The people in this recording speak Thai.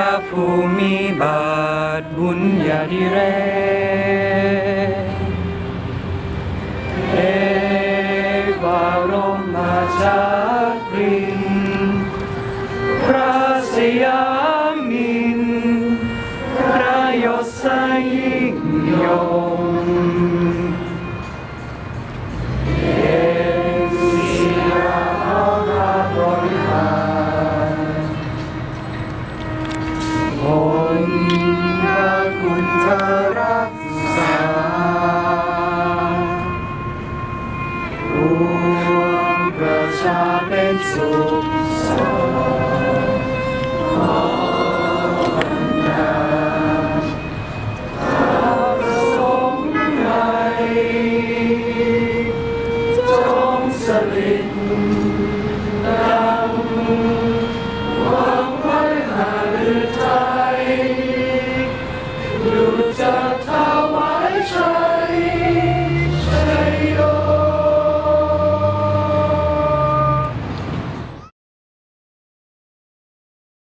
าภูมิบาทบุญญาธิเรเอวารมชาตรินพระสยามินพระยศยิ่งยง ยิ่งพระคุณเธอรักษาปวงประชาเป็นสุขสสลิด